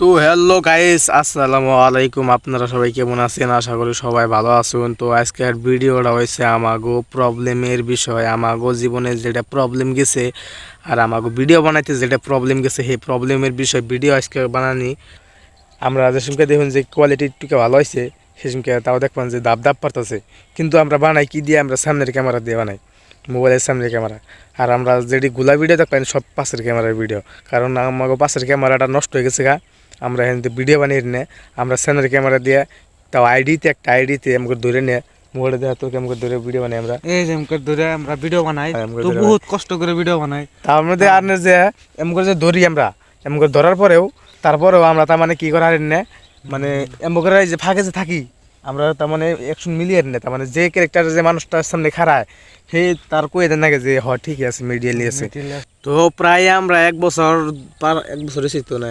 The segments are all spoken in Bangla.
তো হ্যালো গাইস, আসসালামু আলাইকুম। আপনারা সবাই কেমন আছেন? আশা করি সবাই ভালো আছেন। তো আজকের ভিডিওটা হয়েছে আমাগো প্রবলেমের বিষয়। আমাগো জীবনে যেটা প্রবলেম গেছে আর আমাগো ভিডিও বানাইতে যেটা প্রবলেম গেছে, সেই প্রবলেমের বিষয় ভিডিও আজকে বানানি। আমরা যে সমকে দেখুন যে কোয়ালিটি একটু ভালো হয়েছে সে সমকে তাও দেখবেন যে দাব দাব পারতেছে কিন্তু আমরা বানাই কি দিয়ে? আমরা সামনের ক্যামেরা দিয়ে বানাই, মোবাইলের সামনের ক্যামেরা আর আমরা যেটি গুলা ভিডিও দেখবেন, সব পাশের ক্যামেরার ভিডিও কারণ আমাকে পাশের ক্যামেরাটা নষ্ট হয়ে গেছে গা। আমরা এখান থেকে ভিডিও বানিয়ে নে আমরা সামনের ক্যামেরা দিয়ে তাও আইডিতে একটা আইডিতে আমাকে ধরে নে। মোবাইলে দেওয়া তোকে আমাকে ধরে ভিডিও বানাই আমরা। এই যে এমকে ধরে আমরা ভিডিও বানাই হ্যাঁ, তো বহুত কষ্ট করে ভিডিও বানাই। তার মধ্যে আর না যে করে যে ধরি আমরা করে ধরার পরেও তারপরেও আমরা তার মানে কি করা আর নে মানে করে যে ফাঁকে যে থাকি আমরা তার মানে একশন মিলিয়ে নে তার মানে যে ক্যারেক্টার যে মানুষটার সামনে খাড়ায় সেই তার কয়ে দেন নাকি যে হ ঠিকই আছে মিডিয়ালি আছে। তো প্রায় আমরা এক বছর পার এক বছর হয়েছি তো না?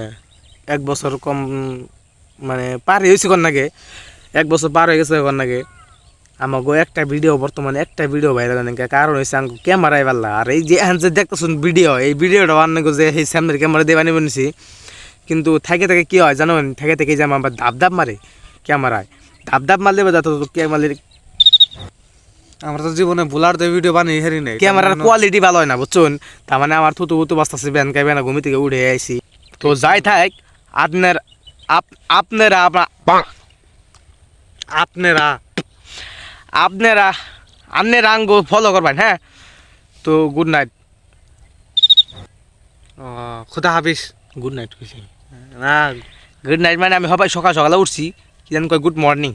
এক বছর কম মানে পার হয়েছি নাগে এক বছর পার হয়ে গেছে নাগে আমাকে একটা ভিডিও বর্তমানে একটা ভিডিও ভাইরাল নাকি কারণ হয়েছে আমি ক্যামেরায় পারলা আর এই যে এখন যে দেখতেছেন ভিডিও এই ভিডিওটা বানানো যে এই সামনের ক্যামেরা দিয়ে বানিয়ে বানিয়েছি। কিন্তু থাকে থাকে কি হয় জানো থাকে থেকে যে আমার ধাপ ধাপ মারে ক্যামেরায় ধাপ ধাপ মারলে বা যাতে ক্যামেরার আমরা তো জীবনে ভুলার দিয়ে ভিডিও বানাই হেরি নাই। ক্যামেরার কোয়ালিটি ভালো হয় না বুঝছেন? তার মানে আমার থুতু বুতু বাস্তাছে ব্যান খাইবে না ঘুমি থেকে উঠে আইছি। তো যাই থাক আপনার আপ- আপনারা আপনা- আপনারা আপনারা আপনারা আঙ্গ ফলো করবেন হ্যাঁ? তো গুড নাইট ও, খুদা হাফিস গুড নাইট না গুড নাইট মানে আমি সবাই সকাল সকালে উঠছি কি জানি কয় গুড মর্নিং